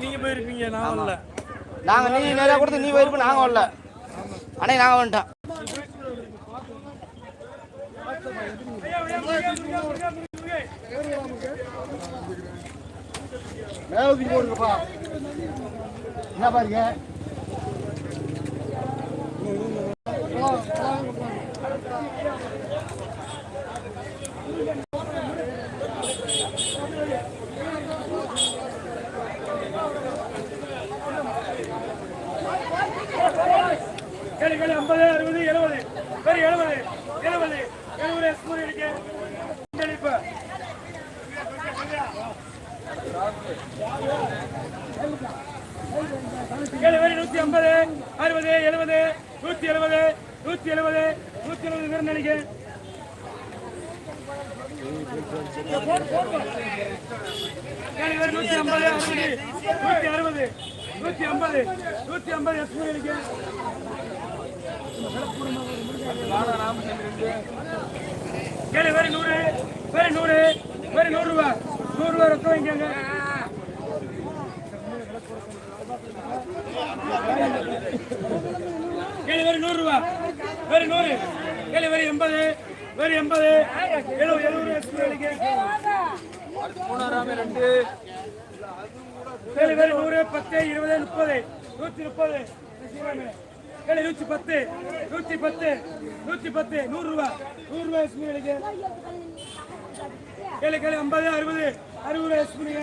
நீங்க போயிருப்பீங்க நான் வரல. நாங்க நீ நிறைய கொடுத்து நீ போயிருப்ப நாங்க வரல. அன்னைக்கு நாங்க வந்துட்டோம். போடுங்கப்பா. என்ன பாருங்க? கேளு கேளு ஐம்பது அறுபது எழுபது. சரி எழுபது எழுபது. எழுபது எஸ்மூர் இருக்கு. பங்களிப்பு கேளு வேறு நூத்தி ஐம்பது அறுபது எழுபது நூத்தி எழுபது நூத்தி எழுபது நூத்தி எழுபது பேர் நினைக்க கேளு வேறு நூத்தி ஐம்பது அறுபது நூத்தி அறுபது நூத்தி ஐம்பது நூத்தி ஐம்பது எஸ்மூர் அடிக்க கேளு வேறு நூறு வேறு நூறு வேறு நூறு ரூபா. நூறு ரூபா ரொக்கம் வைக்காங்க கேளு வேறு நூறு ரூபா. வேறு நூறு. கேளு வேறு எண்பது. வேறு எண்பது. எழுபது எழுபது கேளு வேறு நூறு பத்து இருபது முப்பது. நூற்றி முப்பது. கேளு நூற்றி பத்து நூற்றி பத்து நூற்றி பத்து நூறு ரூபா நூறு ரூபா எஸ்பி அடிக்க கேளு கேளு ஐம்பது அறுபது அறுபது ரூபா எஸ்பி